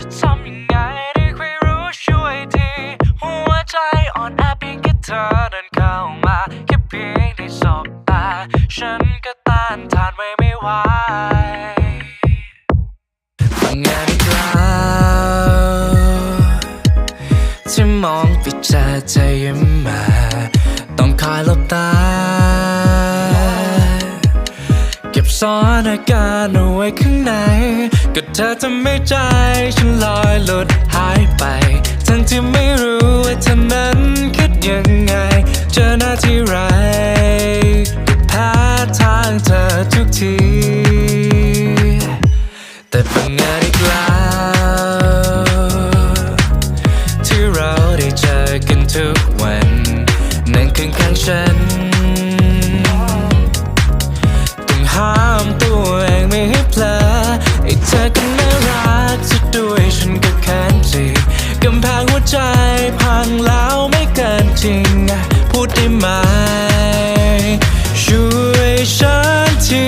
จะทำยังไงได้ใครรู้ช่วยที หัวใจอ่อนแอเพียงแค่เธอเดินเข้ามาแค่เพียงได้สบตา ฉันก็ต้านทานไว้ไม่ไหวฟังงานกแล้วที่มองไปเจอเธอยิ้มมา ต้องคอยหลบตา ซ่อนอาการเอาไว้ข้างใน ก็เธอทำให้ใจ ฉันลอยหลุดหายไป ทั้งที่ไม่รู้ว่าเธอนั้นคิดยังไง เจอหน้าที่ไรก็แพ้ทางเธอทุกที แต่ปังเงินอีกแล้วที่เราได้เจอกันทุก ตัวเองไม่ให้เพลอไอ้เธอก็น่ารักซะด้วยฉันก็แค้นสิกำแพงหัวใจพังแล้วไม่เกินจริง พูดได้ไหม ช่วยฉันที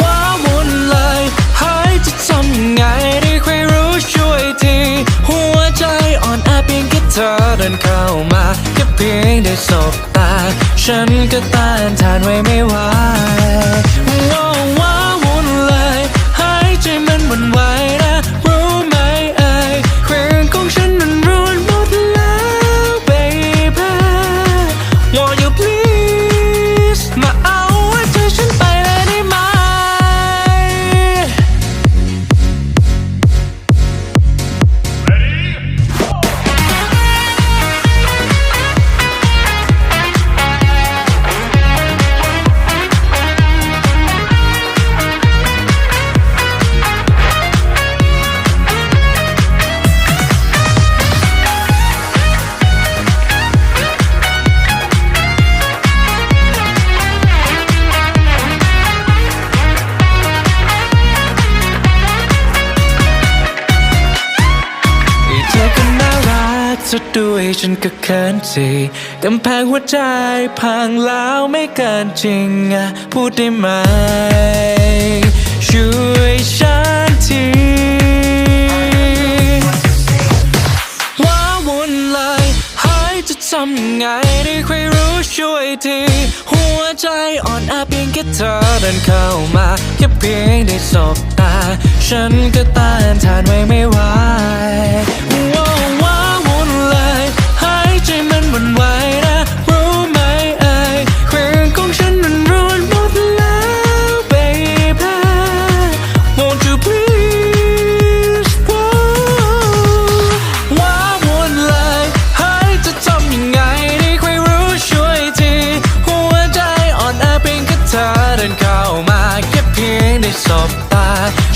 ว้าวุ่นเลยหายจะทำไงได้ใครรู้ช่วยที หัวใจอ่อนแอเพียงแค่เธอเดินเข้ามาแค่เพียงได้สบ ฉันก็ต้านทานไว้ไม่ไหว รักซะด้วยฉันก็เขินสิกำแพงหัวใจพังแล้วไม่เกินจริงอะพูดได้ไหม ช่วยฉันทีว้าวุ่นเลยหายจะทำยังไงได้ใครรู้ช่วยที หัวใจอ่อนแอเพียงแค่เธอเดินเข้ามาแค่เพียงได้สบตา ฉันก็ต้านทานไว้ไม่ไหว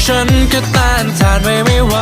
ฉันก็ต้านทานไม่ไหว